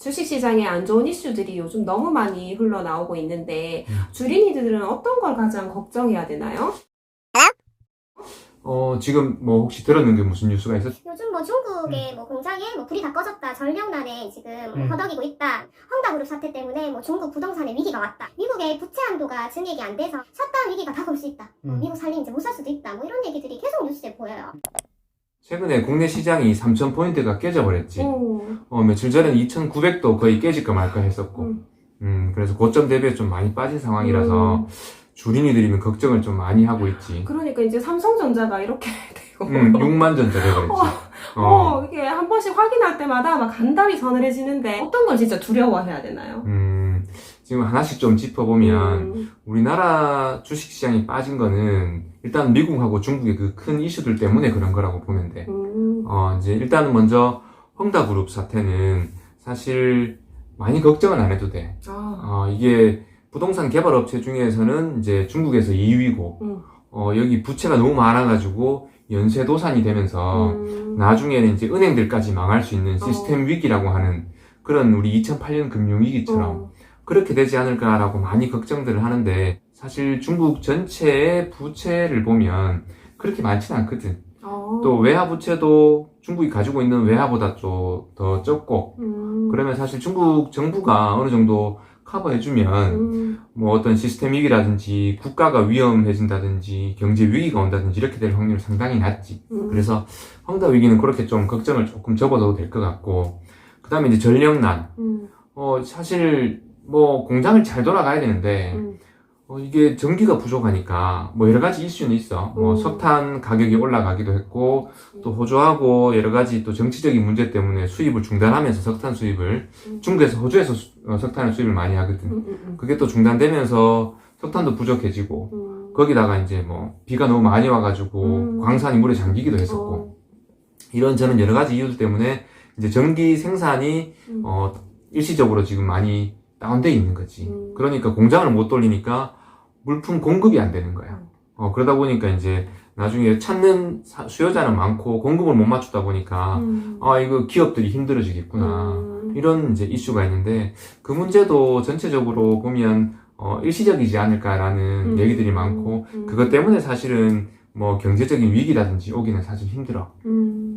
주식시장에 안 좋은 이슈들이 요즘 너무 많이 흘러나오고 있는데 음. 주린이들은 어떤 걸 가장 걱정해야 되나요? 어, 지금 뭐 혹시 들었는데 무슨 뉴스가 있었? 요즘 뭐 중국의 뭐 공장에 뭐 불이 다 꺼졌다 전력난에 지금 음. 허덕이고 있다 헝다그룹 사태 때문에 뭐 중국 부동산에 위기가 왔다 미국의 부채 한도가 증액이 안 돼서 셧다운 위기가 다가올 수 있다 음. 미국 살림 이제 못 살 수도 있다 뭐 이런 얘기들이 계속 뉴스에 보여요 최근에 국내 시장이 3,000포인트가 깨져버렸지. 오, 어, 며칠 전에는 2,900도 거의 깨질까 말까 했었고. 음. 음, 그래서 고점 대비해 좀 많이 빠진 상황이라서 주린이들이면 걱정을 좀 많이 하고 있지. 그러니까 이제 삼성전자가 이렇게 되고 음, 6만 전자 돼버렸지. 어, 어, 이게 한 번씩 확인할 때마다 막 간담이 서늘해지는데 어떤 걸 진짜 두려워해야 되나요? 음, 지금 하나씩 좀 짚어보면 음, 우리나라 주식시장이 빠진 거는 일단 미국하고 중국의 그 큰 이슈들 때문에 그런 거라고 보면 돼. 음, 어, 이제 일단은 먼저 헝다그룹 사태는 사실 많이 걱정은 안 해도 돼. 아, 어, 이게 부동산 개발 업체 중에서는 이제 중국에서 2위고, 음. 어, 여기 부채가 너무 많아가지고 연쇄 도산이 되면서 음, 나중에는 이제 은행들까지 망할 수 있는 시스템 위기라고 하는 그런 우리 2008년 금융위기처럼 어, 그렇게 되지 않을까라고 많이 걱정들을 하는데 사실 중국 전체의 부채를 보면 그렇게 많지는 않거든. 어, 또 외화 부채도 중국이 가지고 있는 외화보다 좀 더 적고 음, 그러면 사실 중국 정부가 어느 정도 커버해주면 음, 뭐 어떤 시스템 위기라든지 국가가 위험해진다든지 경제 위기가 온다든지 이렇게 될 확률이 상당히 낮지. 음, 그래서 헝다 위기는 그렇게 좀 걱정을 조금 접어도 될 것 같고 그 다음에 이제 전력난. 음, 어 사실 뭐 공장을 잘 돌아가야 되는데 음, 어, 이게 전기가 부족하니까 뭐 여러 가지 이슈는 있어. 뭐 음. 석탄 가격이 올라가기도 했고 또 호주하고 여러 가지 또 정치적인 문제 때문에 수입을 중단하면서 석탄 수입을 음. 중국에서 호주에서 수- 어, 석탄을 수입을 많이 하거든. 음, 음, 그게 또 중단되면서 석탄도 부족해지고 음, 거기다가 이제 뭐 비가 너무 많이 와가지고 음. 광산이 물에 잠기기도 했었고 어, 이런 저는 여러 가지 이유들 때문에 이제 전기 생산이 음. 어 일시적으로 지금 많이 다운돼 있는 거지. 음. 그러니까 공장을 못 돌리니까 물품 공급이 안 되는 거야. 음. 어, 그러다 보니까 이제 나중에 찾는 사- 수요자는 많고 공급을 못 맞추다 보니까 음, 아, 이거 기업들이 힘들어지겠구나. 음, 이런 이제 이슈가 있는데 그 문제도 전체적으로 보면 어, 일시적이지 않을까라는 음, 얘기들이 많고 음, 그것 때문에 사실은 뭐 경제적인 위기라든지 오기는 사실 힘들어. 음,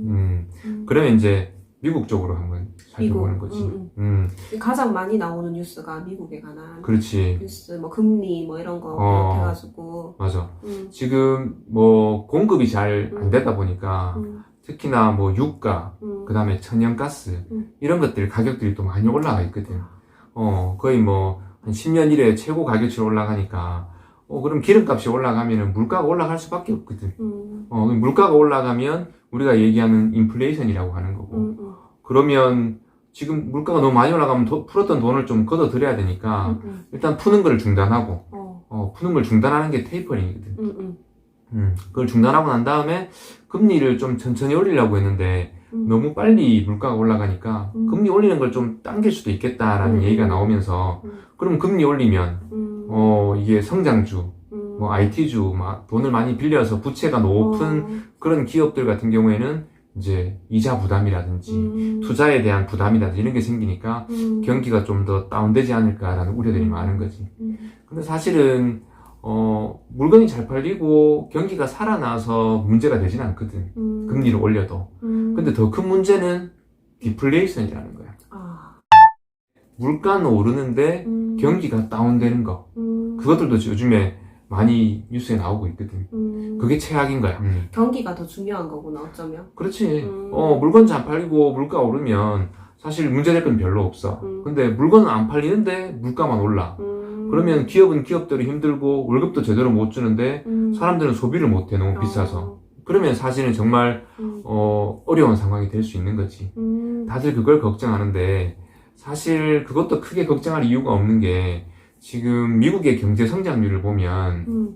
음. 음. 그러면 이제 미국 쪽으로 한번 살펴보는 미국. 거지. 음, 음, 가장 많이 나오는 뉴스가 미국에 관한 그렇지. 뉴스, 뭐 금리 뭐 이런 거 어. 비롯해가지고, 맞아. 음, 지금 뭐 공급이 잘안 음. 되다 보니까 음, 특히나 뭐 유가, 음, 그 다음에 천연가스 음. 이런 것들 가격들이 또 많이 올라가 있거든. 어 거의 뭐 한 10년 이래 최고 가격치로 올라가니까 어 그럼 기름값이 올라가면은 물가가 올라갈 수밖에 없거든. 음, 어 물가가 올라가면 우리가 얘기하는 인플레이션이라고 하는 거고 음, 음, 그러면 지금 물가가 너무 많이 올라가면 도- 풀었던 돈을 좀 걷어 들여야 되니까 음, 음, 일단 푸는 걸 중단하고 어, 어 푸는 걸 중단하는 게 테이퍼링이거든. 음, 음, 음, 그걸 중단하고 난 다음에 금리를 좀 천천히 올리려고 했는데 음. 너무 빨리 물가가 올라가니까 음. 금리 올리는 걸 좀 당길 수도 있겠다라는 음. 얘기가 나오면서 음. 그럼 금리 올리면 음, 어 이게 성장주, 음. 뭐 IT주 막 돈을 많이 빌려서 부채가 높은 그런 기업들 같은 경우에는 이제 이자 부담이라든지 음, 투자에 대한 부담이라든지 이런 게 생기니까 음, 경기가 좀 더 다운되지 않을까라는 우려들이 음. 많은 거지. 음, 근데 사실은 어 물건이 잘 팔리고 경기가 살아나서 문제가 되진 않거든. 음, 금리를 올려도. 음. 근데 더 큰 문제는 디플레이션이라는 거야. 아, 물가는 오르는데 음, 경기가 다운되는 거. 음, 그것들도 요즘에 많이 뉴스에 나오고 있거든. 음, 그게 최악인 거야. 경기가 더 중요한 거구나 어쩌면. 그렇지. 음. 어, 물건 잘 팔리고 물가 오르면 사실 문제될 건 별로 없어. 음. 근데 물건은 안 팔리는데 물가만 올라. 음, 그러면 기업은 기업대로 힘들고 월급도 제대로 못 주는데 음, 사람들은 소비를 못 해. 너무 어, 비싸서. 그러면 사실은 정말 음, 어, 어려운 상황이 될 수 있는 거지. 음, 다들 그걸 걱정하는데 사실 그것도 크게 걱정할 이유가 없는 게 지금 미국의 경제 성장률을 보면 음,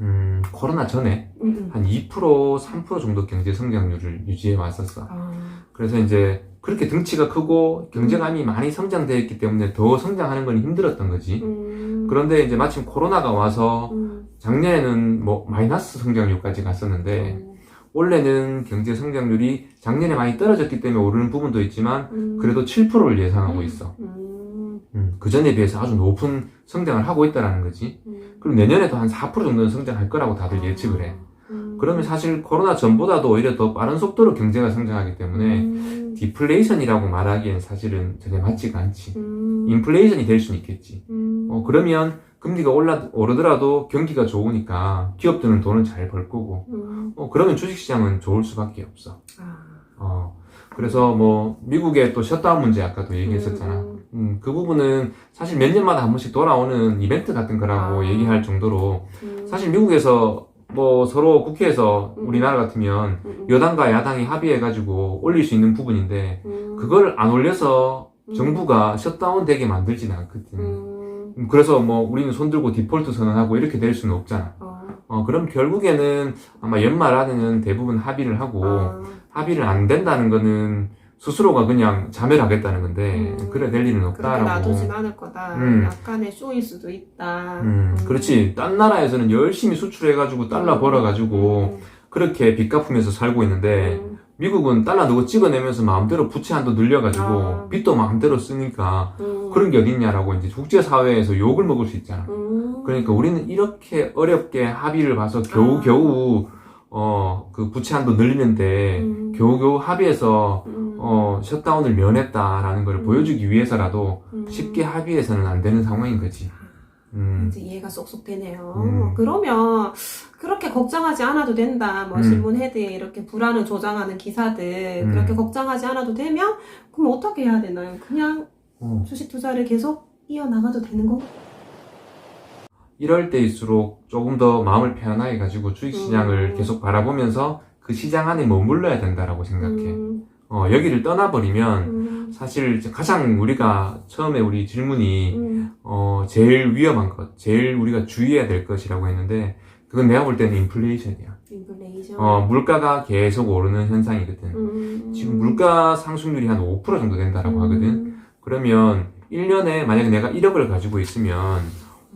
음, 코로나 전에 음, 음. 한 2% 3% 정도 경제 성장률을 유지해 왔었어. 아, 그래서 이제 그렇게 등치가 크고 경제감이 많이 성장되어 있기 때문에 더 성장하는 건 힘들었던 거지. 음, 그런데 이제 마침 코로나가 와서 음, 작년에는 뭐 마이너스 성장률까지 갔었는데 음, 올해는 경제 성장률이 작년에 많이 떨어졌기 때문에 오르는 부분도 있지만 음. 그래도 7%를 예상하고 있어. 음. 음, 그 전에 비해서 아주 높은 성장을 하고 있다라는 거지. 음. 그럼 내년에도 한 4% 정도는 성장할 거라고 다들 예측을 해. 음. 그러면 사실 코로나 전보다도 오히려 더 빠른 속도로 경제가 성장하기 때문에 음. 디플레이션이라고 말하기엔 사실은 전혀 맞지가 않지. 음. 인플레이션이 될 수는 있겠지. 음. 어, 그러면 금리가 올라, 오르더라도 경기가 좋으니까 기업들은 돈을 잘 벌 거고, 음. 어, 그러면 주식시장은 좋을 수밖에 없어. 아. 어, 그래서 뭐, 미국의 또 셧다운 문제 아까도 얘기했었잖아. 음. 음, 그 부분은 사실 몇 년마다 한 번씩 돌아오는 이벤트 같은 거라고 아. 얘기할 정도로, 음. 사실 미국에서 뭐 서로 국회에서 음. 우리나라 같으면 음. 여당과 야당이 합의해가지고 올릴 수 있는 부분인데, 음. 그걸 안 올려서 음. 정부가 셧다운 되게 만들지는 않거든. 음. 음, 그래서 뭐 우리는 손들고 디폴트 선언하고 이렇게 될 수는 없잖아. 어. 어, 그럼 결국에는 아마 연말 안에는 대부분 합의를 하고 아. 합의를 안 된다는 거는 스스로가 그냥 자멸 하겠다는 건데 음. 그래 될 일은 없다라고. 놔두진 않을 거다. 음. 약간의 쇼일 수도 있다. 음, 음. 그렇지. 딴 나라에서는 열심히 수출해가지고 달러 음. 벌어가지고 그렇게 빚 갚으면서 살고 있는데 음. 미국은 달러 누구 찍어내면서 마음대로 부채 한도 늘려가지고 아. 빚도 마음대로 쓰니까 음. 그런 게 어딨냐라고 이제 국제사회에서 욕을 먹을 수 있잖아. 음. 그러니까 우리는 이렇게 어렵게 합의를 봐서 겨우 아. 겨우 어 그 부채 한도 늘리는데 음. 겨우겨우 합의해서 음. 어 셧다운을 면했다라는 걸 음. 보여주기 위해서라도 음. 쉽게 합의해서는 안 되는 상황인 거지. 음. 이제 이해가 쏙쏙 되네요. 음. 그러면 그렇게 걱정하지 않아도 된다. 뭐 음. 신문 헤드에 이렇게 불안을 조장하는 기사들 음. 그렇게 걱정하지 않아도 되면 그럼 어떻게 해야 되나요? 그냥 어. 주식 투자를 계속 이어 나가도 되는 건가? 이럴 때일수록 조금 더 마음을 편안하게 가지고 주식시장을 음. 계속 바라보면서 그 시장 안에 머물러야 된다라고 생각해. 음. 어, 여기를 떠나버리면 음. 사실 가장 우리가 처음에 우리 질문이 음. 어, 제일 위험한 것, 제일 우리가 주의해야 될 것이라고 했는데, 그건 내가 볼 때는 인플레이션이야. 인플레이션. 어, 물가가 계속 오르는 현상이거든. 음. 지금 물가 상승률이 한 5% 정도 된다라고 음. 하거든. 그러면 1년에 만약에 내가 1억을 가지고 있으면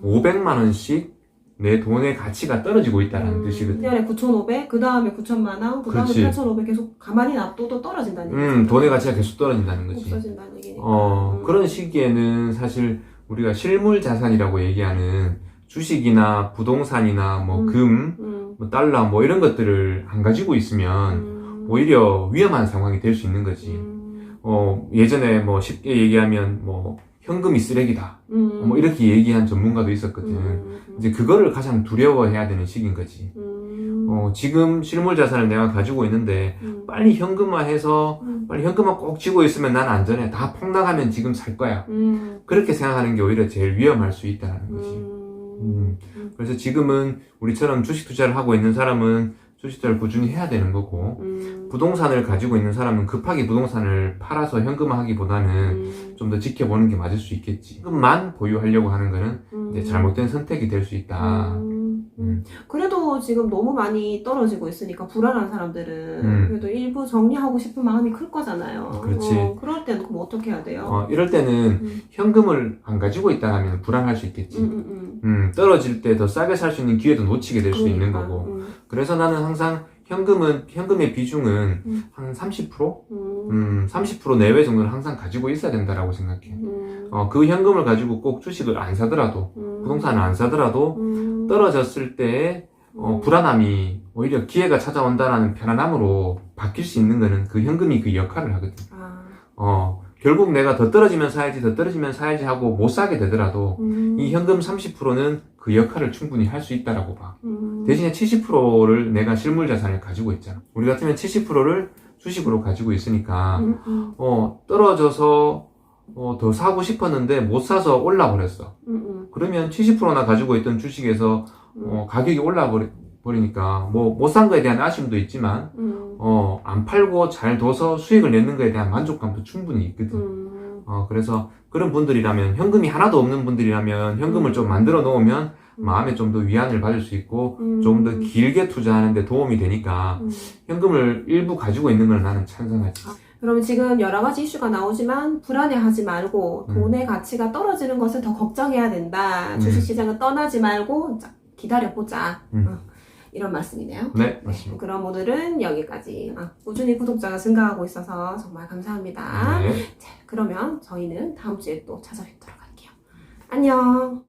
500만 원씩 내 돈의 가치가 떨어지고 있다는 뜻이거든. 1년에 9,500, 그 다음에 9천만 원, 그 다음에 그렇지. 8,500 계속 가만히 놔둬도 떨어진다는 얘기죠. 음, 돈의 가치가 계속 떨어진다는 거지. 없어진다는 얘기니까. 어, 음. 그런 시기에는 사실 우리가 실물 자산이라고 얘기하는 주식이나 부동산이나 뭐 음. 금, 음. 뭐 달러 뭐 이런 것들을 안 가지고 있으면 음. 오히려 위험한 상황이 될 수 있는 거지. 음. 어, 예전에 뭐 쉽게 얘기하면 뭐 현금이 쓰레기다. 음. 뭐 이렇게 얘기한 전문가도 있었거든. 음. 이제 그거를 가장 두려워해야 되는 시기인 거지. 음. 어, 지금 실물 자산을 내가 가지고 있는데 음. 빨리 현금화해서 음. 빨리 현금화 꼭 쥐고 있으면 난 안전해. 다 폭락하면 지금 살 거야. 음. 그렇게 생각하는 게 오히려 제일 위험할 수 있다는 거지. 음. 그래서 지금은 우리처럼 주식 투자를 하고 있는 사람은 투자를 꾸준히 해야 되는 거고, 음. 부동산을 가지고 있는 사람은 급하게 부동산을 팔아서 현금화하기보다는 음. 좀더 지켜보는 게 맞을 수 있겠지. 현금만 보유하려고 하는 거는 음. 이제 잘못된 선택이 될 수 있다. 음. 음. 그래도 지금 너무 많이 떨어지고 있으니까 불안한 사람들은 음. 그래도 일부 정리하고 싶은 마음이 클 거잖아요. 그렇지. 어, 그럴 때는 그럼 어떻게 해야 돼요? 어, 이럴 때는 음. 현금을 안 가지고 있다 하면 불안할 수 있겠지. 음, 음, 음. 음, 떨어질 때 더 싸게 살 수 있는 기회도 놓치게 될수 있는 그러니까. 거고. 음. 그래서 나는 항상 현금은, 현금의 비중은 음. 한 30%? 음. 음, 30% 내외 정도는 항상 가지고 있어야 된다라고 생각해. 음. 어, 그 현금을 가지고 꼭 주식을 안 사더라도, 음. 부동산을 안 사더라도, 음. 떨어졌을 때, 어, 음. 불안함이 오히려 기회가 찾아온다라는 편안함으로 바뀔 수 있는 거는 그 현금이 그 역할을 하거든. 아. 어, 결국 내가 더 떨어지면 사야지, 더 떨어지면 사야지 하고 못 사게 되더라도, 음. 이 현금 30%는 그 역할을 충분히 할 수 있다라고 봐. 음. 대신에 70%를 내가 실물 자산을 가지고 있잖아. 우리 같으면 70%를 주식으로 가지고 있으니까, 음, 음, 어, 떨어져서, 어, 더 사고 싶었는데 못 사서 올라버렸어. 음, 그러면 70%나 가지고 있던 주식에서, 음. 어, 가격이 올라버리니까, 뭐, 못 산 거에 대한 아쉬움도 있지만, 음. 어, 안 팔고 잘 둬서 수익을 내는 거에 대한 만족감도 충분히 있거든. 음. 어, 그래서 그런 분들이라면, 현금이 하나도 없는 분들이라면, 현금을 음. 좀 만들어 놓으면, 음. 마음에 좀 더 위안을 받을 수 있고, 음. 좀더 길게 투자하는데 도움이 되니까, 음. 현금을 일부 가지고 있는 걸 나는 찬성하지. 그러면 지금 여러 가지 이슈가 나오지만 불안해하지 말고 음. 돈의 가치가 떨어지는 것을 더 걱정해야 된다. 음. 주식시장을 떠나지 말고 자, 기다려보자. 음. 어. 이런 말씀이네요. 네, 맞습니다. 그럼 오늘은 여기까지. 아, 꾸준히 구독자가 증가하고 있어서 정말 감사합니다. 네. 그러면 저희는 다음 주에 또 찾아뵙도록 할게요. 안녕.